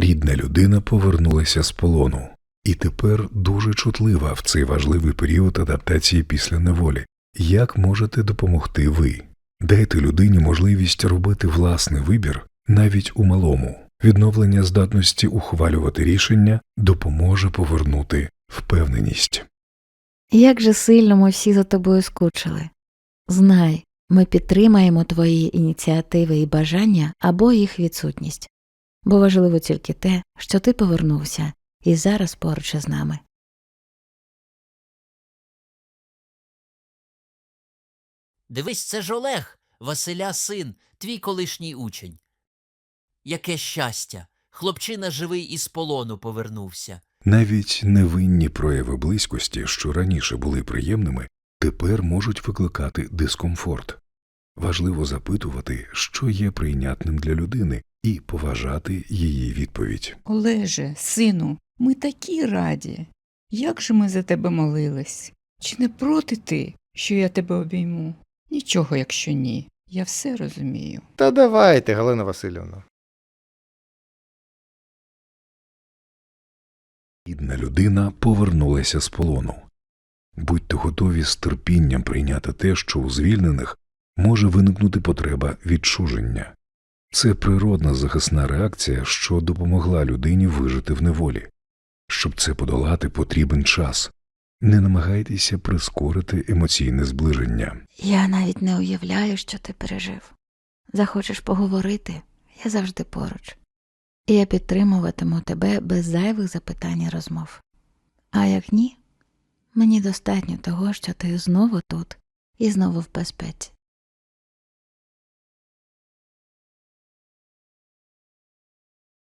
Рідна людина повернулася з полону і тепер дуже чутлива в цей важливий період адаптації після неволі. Як можете допомогти ви? Дайте людині можливість робити власний вибір навіть у малому. Відновлення здатності ухвалювати рішення допоможе повернути впевненість. Як же сильно ми всі за тобою скучили. Знай, ми підтримаємо твої ініціативи і бажання або їх відсутність, бо важливо тільки те, що ти повернувся і зараз поруч із нами. Дивись, це ж Олег, Василя син, твій колишній учень. Яке щастя! Хлопчина живий із полону повернувся. Навіть невинні прояви близькості, що раніше були приємними, тепер можуть викликати дискомфорт. Важливо запитувати, що є прийнятним для людини, і поважати її відповідь. Олеже, сину, ми такі раді. Як же ми за тебе молились? Чи не проти ти, що я тебе обійму? Нічого, якщо ні. Я все розумію. Та давайте, Галина Васильівна. Рідна людина повернулася з полону. Будьте готові з терпінням прийняти те, що у звільнених може виникнути потреба відчуження. Це природна захисна реакція, що допомогла людині вижити в неволі. Щоб це подолати, потрібен час. Не намагайтеся прискорити емоційне зближення. Я навіть не уявляю, що ти пережив. Захочеш поговорити, я завжди поруч. І я підтримуватиму тебе без зайвих запитань і розмов. А як ні, мені достатньо того, що ти знову тут і знову в безпеці.